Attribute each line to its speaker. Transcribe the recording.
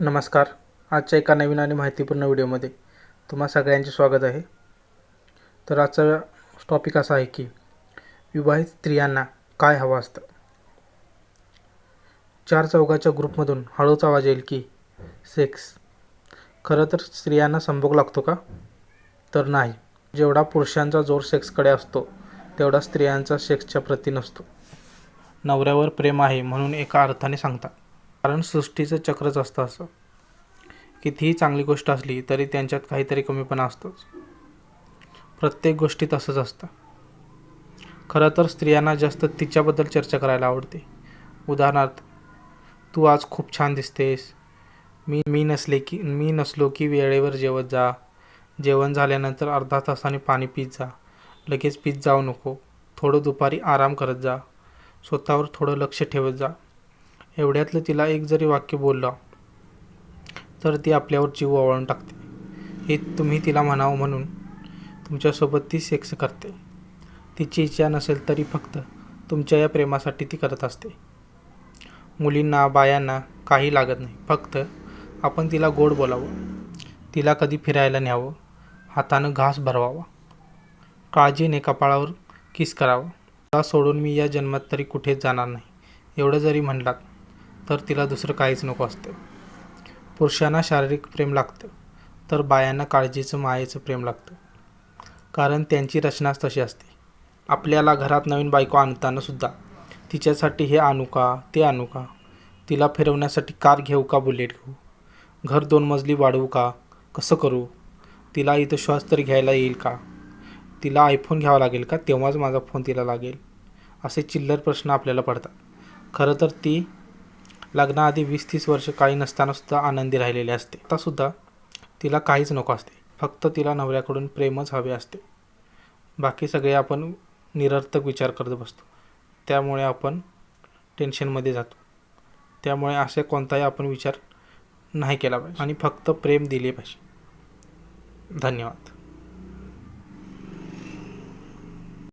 Speaker 1: नमस्कार. आजच्या एका नवीन आणि माहितीपूर्ण व्हिडिओमध्ये तुम्हा सगळ्यांचे स्वागत आहे. तर आजचा टॉपिक असा आहे की विवाहित स्त्रियांना काय हवं असतं? चार चौघाच्या ग्रुपमधून हळूच आवाज येईल की सेक्स खरं तर स्त्रियांना संभोग लागतो का? तर नाही. जेवढा पुरुषांचा जोर सेक्सकडे असतो तेवढा स्त्रियांचा सेक्सच्या प्रती नसतो. नवऱ्यावर प्रेम आहे म्हणून एका अर्थाने सांगतात. कारण सृष्टीचं चक्रच असतं असं. कितीही चांगली गोष्ट असली तरी त्यांच्यात काहीतरी कमीपणा असतोच. प्रत्येक गोष्टीत असंच असतं. खरं तर स्त्रियांना जास्त तिच्याबद्दल चर्चा करायला आवडते. उदाहरणार्थ तू आज खूप छान दिसतेस. मी मी नसले की मी नसलो की वेळेवर जेवत जा. जेवण झाल्यानंतर अर्धा तासाने पाणी पीत जा. लगेच पीत जाऊ नको. थोडं दुपारी आराम करत जा. स्वतःवर थोडं लक्ष ठेवत जा. एवढ्यातलं तिला एक जरी वाक्य बोललं तर ती आपल्यावर जीव ओवाळून टाकते. हे तुम्ही तिला म्हणावं म्हणून तुमच्यासोबत ती सेक्स करते. तिची इच्छा नसेल तरी फक्त तुमच्या या प्रेमासाठी ती करत असते. मुलींना बायांना काही लागत नाही. फक्त आपण तिला गोड बोलावं. तिला कधी फिरायला न्यावं. हातानं घास भरवावा. काळजीने कपाळावर किस करावं. तिला सोडून मी या जन्मात तरी कुठेच जाणार नाही. एवढं जरी म्हणलात तर तिला दुसरं काहीच नको असतं. पुरुषांना शारीरिक प्रेम लागतं तर बायांना काळजीचं मायेचं प्रेम लागतं. कारण त्यांची रचनाच तशी असते. आपल्याला घरात नवीन बायको आणताना सुद्धा तिच्यासाठी हे आणू का ते आणू का? तिला फिरवण्यासाठी कार घेऊ का बुलेट घेऊ? घर दोन मजली वाढवू का? कसं करू? तिला इथं श्वास तरी घ्यायला येईल का? तिला आयफोन घ्यावा लागेल का? तेव्हाच माझा फोन तिला लागेल. असे चिल्लर प्रश्न आपल्याला पडतात. खरं तर ती लग्नाआधी वीस तीस वर्ष काही नसताना सुद्धा आनंदी राहिलेली असते. आतासुद्धा तिला काहीच नको असते. फक्त तिला नवऱ्याकडून प्रेमच हवे असते. बाकी सगळे आपण निरर्थक विचार करत बसतो. त्यामुळे आपण टेन्शनमध्ये जातो. त्यामुळे असे कोणताही आपण विचार नाही केला पाहिजे. आणि फक्त प्रेम दिले पाहिजे. धन्यवाद.